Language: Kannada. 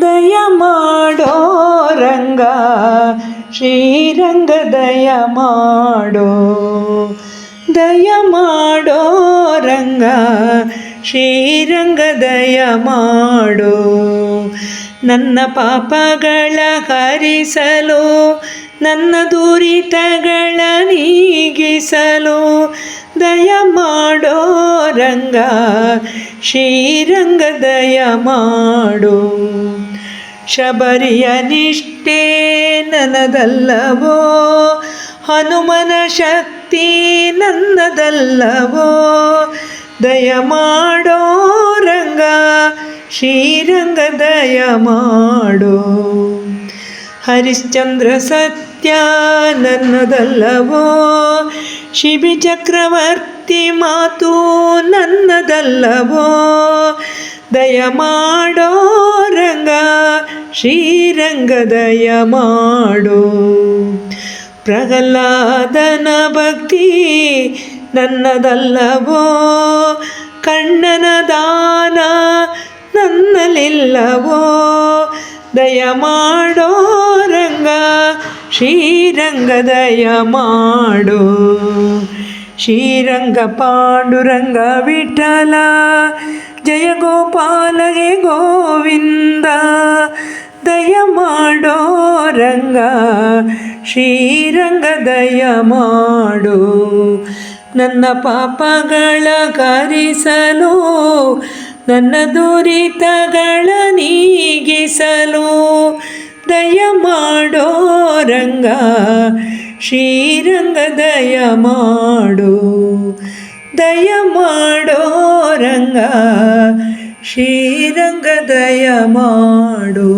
ದಯ ಮಾಡೋ ರಂಗ ಶ್ರೀರಂಗ ದಯ ಮಾಡೋ ದಯ ಮಾಡೋ ರಂಗ ಶ್ರೀರಂಗ ದಯ ಮಾಡೋ ನನ್ನ ಪಾಪಗಳ ಹರಿಸಲು, ನನ್ನ ದುರಿತಗಳ ನೀಗಿಸಲು ದಯ ಮಾಡೋ ರಂಗ ಶ್ರೀರಂಗ ದಯ ಮಾಡೋ ಶಬರಿಯ ನಿಷ್ಠೆ ನನ್ನದಲ್ಲವೋ? ಹನುಮನ ಶಕ್ತಿ ನನ್ನದಲ್ಲವೋ? ದಯ ಮಾಡೋ ರಂಗ ಶ್ರೀರಂಗ ದಯ ಮಾಡೋ ಹರಿಶ್ಚಂದ್ರ ಸತ್ಯ ನನ್ನದಲ್ಲವೋ? ಶಿಬಿ ಚಕ್ರವರ್ತಿ ಮಾತು ನನ್ನದಲ್ಲವೋ? ದಯ ಮಾಡೋ ರಂಗ ಶ್ರೀರಂಗ ಮಾಡು. ಪ್ರಹ್ಲಾದನ ಭಕ್ತಿ ನನ್ನದಲ್ಲವೋ? ಕಣ್ಣನ ದಾನ ನನ್ನಲಿಲ್ಲವೋ ದಯ ಮಾಡೋ ರಂಗ ಶ್ರೀರಂಗ ಮಾಡು ಮಾಡೋ. ಶ್ರೀರಂಗ ಪಾಂಡುರಂಗ ವಿಠಲ, ಜಯ ಗೋಪಾಲಗೆ ಗೋವಿಂದ. ದಯ ಮಾಡೋ ರಂಗ ಶ್ರೀರಂಗ ದಯ ಮಾಡು. ನನ್ನ ಪಾಪಗಳ ಕರಿಸಲು, ನನ್ನ ದುರಿತಗಳ ನೀಗಿಸಲು. ದಯ ಮಾಡೋ ರಂಗ ಶ್ರೀರಂಗ ದಯ ಮಾಡು. ದಯ ಮಾಡೋ ರಂಗ ಶ್ರೀರಂಗ ದಯ ಮಾಡೋ